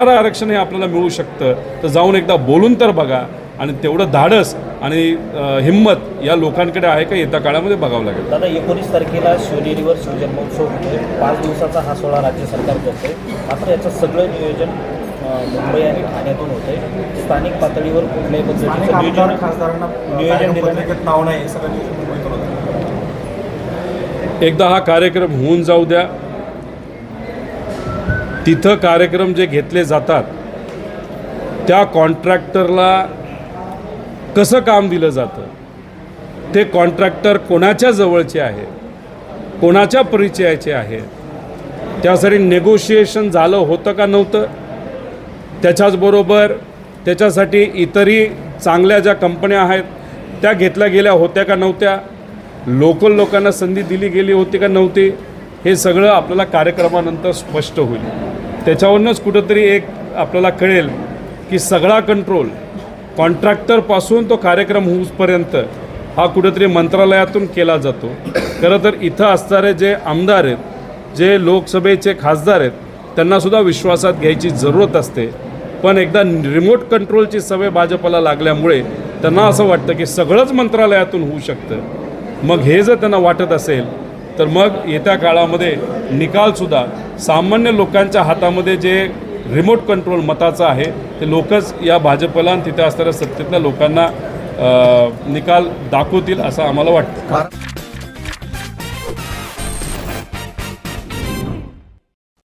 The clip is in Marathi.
मराठा आरक्षण हे आपल्याला मिळू शकतं. तर जाऊन एकदा बोलून तर बघा. आणि तेवढं धाडस आणि हिंमत या लोकांकडे आहे का येत्या काळामध्ये बघावं लागेल. दादा एकोणीस तारखेला शिवनेरीवर शिवजन्मोत्सव होतोय. पाच दिवसाचा हा सोहळा राज्य सरकार करतोय. मात्र याचं सगळं नियोजन मुंबई आणि ठाण्यातून होतंय. स्थानिक पातळीवर कुठल्याही पद्धतीचं नियोजन खासदारांना नियोजन दिलं नाव नाही सगळं नियोजन मुंबईतून होतं. एकदा हा कार्यक्रम होऊन जाऊ द्या. तिथं कार्यक्रम जे घेतले जातात त्या कॉन्ट्रॅक्टरला कसं काम दिलं जातं? ते कॉन्ट्रॅक्टर कोणाच्या जवळचे आहे? कोणाच्या परिचयाचे आहे? त्यासाठी नेगोशिएशन झालं होतं का नव्हतं? त्याच्याचबरोबर त्याच्यासाठी इतरही चांगल्या ज्या कंपन्या आहेत त्या घेतल्या गेल्या होत्या का नव्हत्या? लोकल लोकांना संधी दिली गेली होती का नव्हती? हे सगळं आपल्याला कार्यक्रमानंतर स्पष्ट होईल. त्याच्यावरूनच कुठंतरी एक आपल्याला कळेल की सगळा कंट्रोल कॉन्ट्रॅक्टरपासून तो कार्यक्रम होऊपर्यंत हा कुठंतरी मंत्रालयातून केला जातो. खरं तर इथं असणारे जे आमदार आहेत जे लोकसभेचे खासदार आहेत त्यांनासुद्धा विश्वासात घ्यायची जरूरत असते. पण एकदा रिमोट कंट्रोलची सवय भाजपला लागल्यामुळे त्यांना असं वाटतं की सगळंच मंत्रालयातून होऊ शकतं. मग हे जर त्यांना वाटत असेल तर मग येत्या काळामध्ये निकालसुद्धा सामान्य लोकांच्या हातामध्ये जे रिमोट कंट्रोल मताचं आहे ते लोकच या भाजपला आणि तिथे असणाऱ्या सत्तेतल्या लोकांना निकाल दाखवतील असं आम्हाला वाटतं. कारण